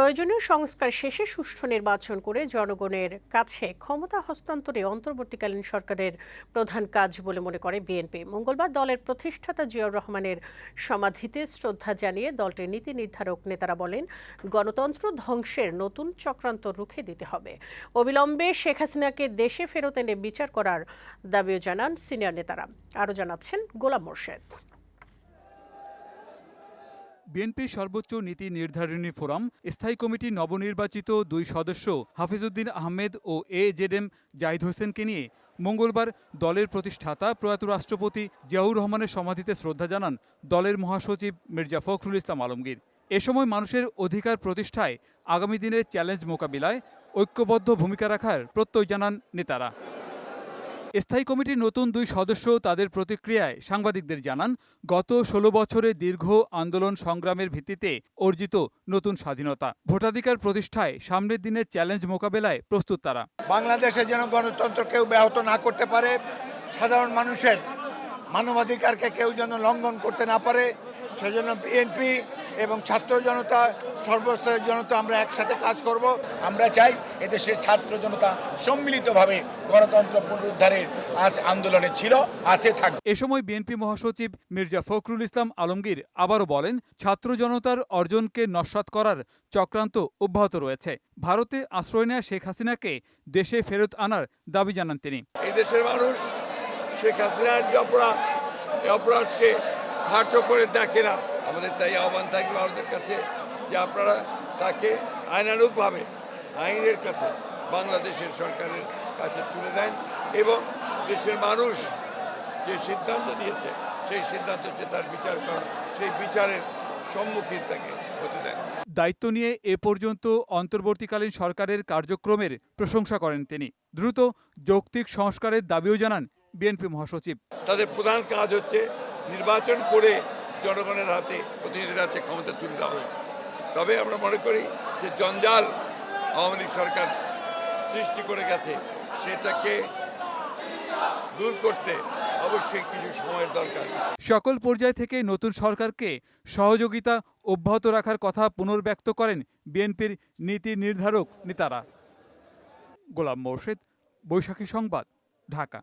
প্রয়োজনীয় সংস্কার শেষে সুষ্ঠু নির্বাচন করে জনগণের কাছে ক্ষমতা হস্তান্তরে অন্তর্বর্তীকালীন সরকারের প্রধান কাজ বলে মনে করে বিএনপি। মঙ্গলবার দলের প্রতিষ্ঠাতা জিয়াউর রহমানের সমাধিতে শ্রদ্ধা জানিয়ে দলটির নীতি নির্ধারক নেতারা বলেন, গণতন্ত্র ধ্বংসের নতুন চক্রান্ত রুখে দিতে হবে। অবিলম্বে শেখ হাসিনাকে দেশে ফেরত এনে বিচার করার দাবিও জানান সিনিয়র নেতারা। আরও জানাচ্ছেন গোলাম মোর্শেদ। বিএনপির সর্বোচ্চ নীতি নির্ধারণী ফোরাম, স্থায়ী কমিটির নবনির্বাচিত দুই সদস্য হাফিজউদ্দিন আহমেদ ও এ জেড এম জাহিদ হোসেনকে নিয়ে মঙ্গলবার দলের প্রতিষ্ঠাতা প্রয়াত রাষ্ট্রপতি জিয়াউর রহমানের সমাধিতে শ্রদ্ধা জানান দলের মহাসচিব মির্জা ফখরুল ইসলাম আলমগীর। এ সময় মানুষের অধিকার প্রতিষ্ঠায় আগামী দিনের চ্যালেঞ্জ মোকাবিলায় ঐক্যবদ্ধ ভূমিকা রাখার প্রত্যয় জানান নেতারা। স্থায়ী কমিটির নতুন দুই সদস্য তাদের প্রতিক্রিয়ায় সাংবাদিকদের জানান, গত ষোলো বছরে দীর্ঘ আন্দোলন সংগ্রামের ভিত্তিতে অর্জিত নতুন স্বাধীনতা। ভোটাধিকার প্রতিষ্ঠায় সামনের দিনের চ্যালেঞ্জ মোকাবেলায় প্রস্তুত তারা। বাংলাদেশে যেন গণতন্ত্র কেউ ব্যাহত না করতে পারে, সাধারণ মানুষের মানবাধিকারকে কেউ যেন লঙ্ঘন করতে না পারে, সেজন্য বিএনপি এবং ছাত্র জনতা সর্বস্তরের জনতা আমরা একসাথে কাজ করব। আমরা চাই এদেশের ছাত্র জনতা সম্মিলিতভাবে গণতন্ত্র পুনরুদ্ধারের আজ আন্দোলনে ছিল আছে থাকবে এ সময় বিএনপি মহাসচিব মির্জা ফখরুল ইসলাম আলমগীর আবারও বলেন ছাত্র জনতার অর্জনকে নস্বাত করার চক্রান্ত অব্যাহত রয়েছে। ভারতে আশ্রয় নেওয়া শেখ হাসিনাকে দেশে ফেরত আনার দাবি জানান তিনি। এই দেশের মানুষ শেখ হাসিনার যে অপরাধ এই অপরাধকে খাটো করে দেখে না। আমাদের তাই আহ্বান থাকবে ভারতের কাছে যে আপনারা তাকে আইনানুগভাবে আইনের কাছে বাংলাদেশের সরকারের কাছে তুলে দেন এবং দেশের মানুষ যে সিদ্ধান্ত দিয়েছে সেই সিদ্ধান্ত হচ্ছে তার বিচার করা সেই বিচারের সম্মুখীন তাকে হতে দেন। দায়িত্ব নিয়ে এ পর্যন্ত অন্তর্বর্তীকালীন সরকারের কার্যক্রমের প্রশংসা করেন তিনি। দ্রুত যৌক্তিক সংস্কারের দাবিও জানান বিএনপি মহাসচিব। তাদের প্রধান কাজ হচ্ছে নির্বাচন করে জনগণের হাতে প্রতিনিধির হাতে ক্ষমতা তুলে দেওয়া তবে আমরা মনে করি যে জঞ্জাল আওয়ামী লীগ সরকার সৃষ্টি করে গেছে, সেটাকে দূর করতে অবশ্যই কিছু সময়ের দরকার। সকল পর্যায় থেকে নতুন সরকারকে সহযোগিতা অব্যাহত রাখার কথা পুনর্ব্যক্ত করেন বিএনপির নীতি নির্ধারক নেতারা। গোলাম মোর্শেদ, বৈশাখী সংবাদ, ঢাকা।